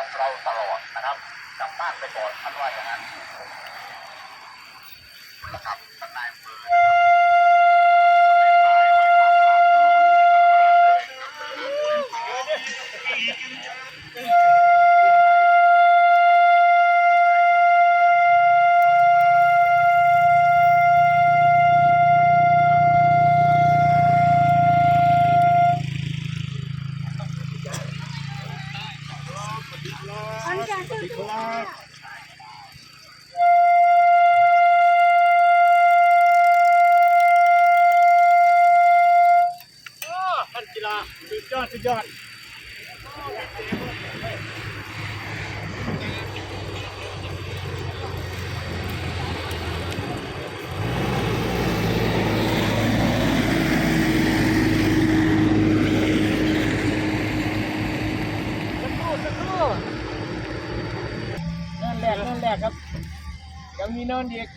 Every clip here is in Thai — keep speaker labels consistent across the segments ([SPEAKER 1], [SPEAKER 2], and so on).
[SPEAKER 1] ับเราตลอดนะครับกลับบ้านไปก่อนท่านว่าอย่างนั้นนะครับท่านนายอำเภอ
[SPEAKER 2] ยอดสุดยอดสักครู่สักครู่นั่นแหละนั่นแหละครับยังมีเนินอีก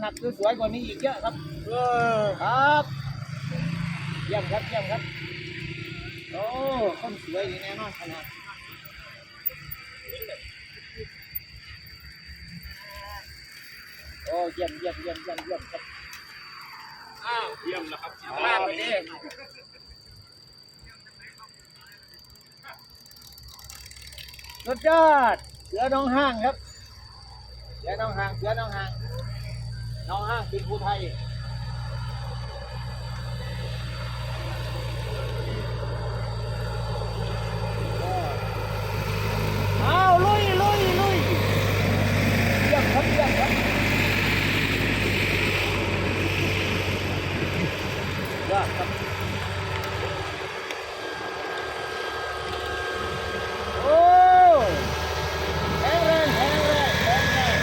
[SPEAKER 2] หนักๆสวยๆกว่านี้อีกเยอะครับเออครับ เยี่ยมครับ เยี่ยมครับ โอ้ต้นสวยดีแน่นอนขนาดโอ้เยี่ยมเยี่ยมเยี่ยมเยี่ยมเยี่ยมครับ
[SPEAKER 1] อ้าวเยี่ยมแล้วครับ
[SPEAKER 2] ลาไปดิรสชาติเสือน้องห้างครับเสือน้องห้างเสือน้องห้างน้องห้างเป็นภูไทย เอาลุยลุยลุยเยี่ยมครับเยี่ยมครับยอดครับโอ้แข็งแรงแข็งแรงแข็งแรง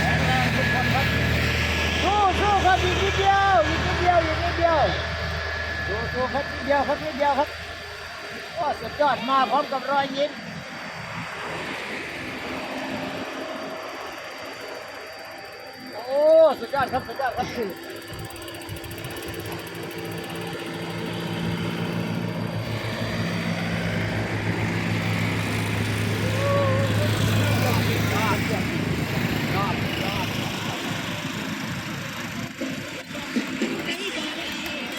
[SPEAKER 2] แข็งแรงทุกคนครับสู้สู้ครับอีกนิดเดียวอีกนิดเดียวอีกนิดเดียว สู้สู้ครับนิดเดียวครับนิดเดียวครับโอ้สุดยอดมาพร้อมกับรอยยิ้มโอ้สุดยอดครับสุดยอดครับ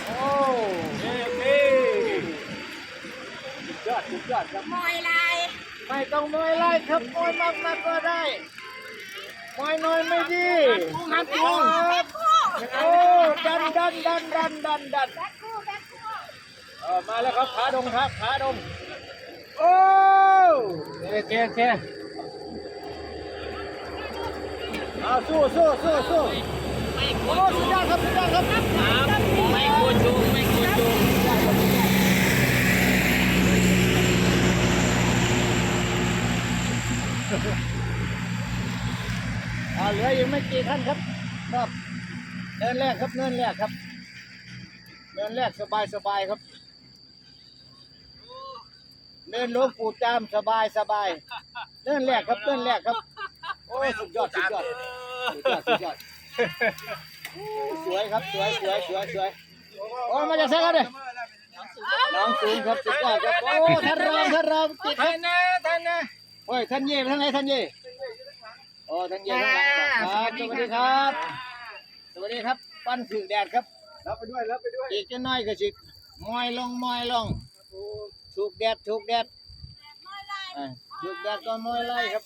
[SPEAKER 2] โอ้เฮ้เฮ้สุด ยอดสุดยอดครับ
[SPEAKER 3] มอยลาย
[SPEAKER 2] ไม่ต้องมวยไล่ครับมวยมากมากก็ได้มวยน้อยไม่ดีหัดจูงโอ้ดันดันดันดันดันดัน
[SPEAKER 3] แบ็คคู่แบ็คคู่
[SPEAKER 2] เออมาแล้วครับขาดงครับขาดงโอ้โอเคโอเคเอาสู้สู้สู้สู้โอ้สุดยอดครับสุดยอดครับ
[SPEAKER 4] ไม่ควรจูงไม่ควรจูง
[SPEAKER 2] เอาเหลืออีกไม่กี่ท่านครับครับเนินแรกครับเนินแรกครับเนินแรกสบายสบายครับ เนินหลวงปู่จามสบายสบายเนินแรกครับเนินแรกครับโอ้ยสุดยอดสุดยอดสุดยอดสุดยอดสวยครับสวยสวยสวยสวยโอ้มาจากเซ่กันเลยน้องสูงครับสุดยอดครับโอ้ท่านรองท่านรองติดท่านนะท่านนะ เฮ้ยท่านเย่ท่านไหนท่านเย่โอ้ท่านเย่ทางหลังครับสวัสดีครับ สวัสดีครับ ปั้นถึงแดดครับ
[SPEAKER 1] รับไปด้วยรับไปด้วย
[SPEAKER 2] อีกจะน้อยก็สิมอยลงมอยลงถูกแดดถูกแดดถูกแดดก็มอยไล่ครับ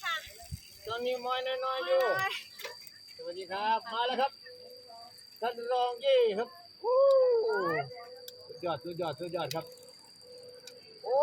[SPEAKER 2] ตอนนี้มอยน้อยๆอยู่ สวัสดีครับ มาแล้วครับท่านรองยี่ครับสุยอดสุดยอดสุดยอดครับ โอ้